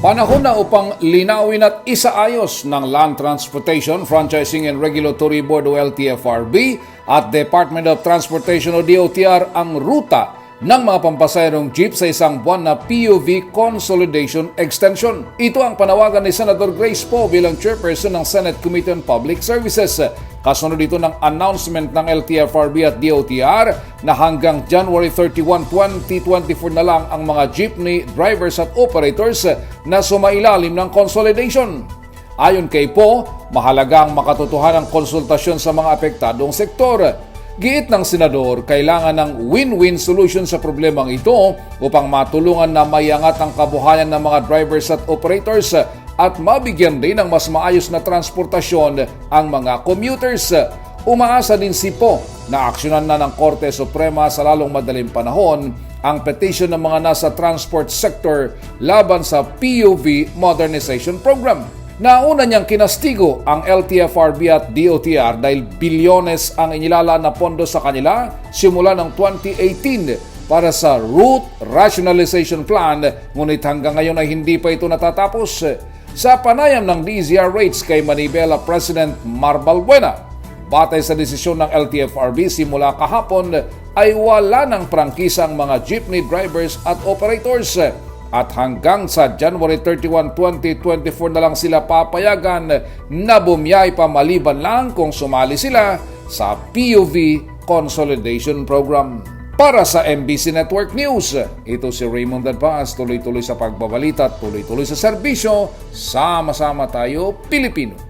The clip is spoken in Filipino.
Panahon na upang linawin at isaayos ng Land Transportation Franchising and Regulatory Board o LTFRB at Department of Transportation o DOTR ang ruta ng mga pampasayarong jeep sa isang buwan na PUV Consolidation Extension. Ito ang panawagan ni Senator Grace Poe bilang chairperson ng Senate Committee on Public Services. Kasunod dito ng announcement ng LTFRB at DOTR na hanggang January 31, 2024 na lang ang mga jeepney drivers at operators na sumailalim ng consolidation. Ayon kay Po, mahalaga ang makatotohanang konsultasyon sa mga apektadong sektor. Giit ng senador, kailangan ng win-win solution sa problemang ito upang matulungan na mayangat ang kabuhayan ng mga drivers at operators at mabigyan din ng mas maayos na transportasyon ang mga commuters. Umaasa din si Po na aksyonan na ng Korte Suprema sa lalong madaling panahon ang petition ng mga nasa transport sector laban sa PUV Modernization Program. Nauna niyang kinastigo ang LTFRB at DOTR dahil bilyones ang inilala na pondo sa kanila simula ng 2018 para sa Route Rationalization Plan ngunit hanggang ngayon ay hindi pa ito natatapos. Sa panayam ng DZR rates kay Manibela President Marbal Buena, batay sa desisyon ng LTFRB simula kahapon ay wala ng prangkisa ang mga jeepney drivers at operators at hanggang sa January 31, 2024 na lang sila papayagan na bumiyay pa maliban lang kung sumali sila sa PUV Consolidation Program. Para sa MBC Network News, ito si Raymond Advance, tuloy-tuloy sa pagbabalita at tuloy-tuloy sa serbisyo, sama-sama tayo Pilipino.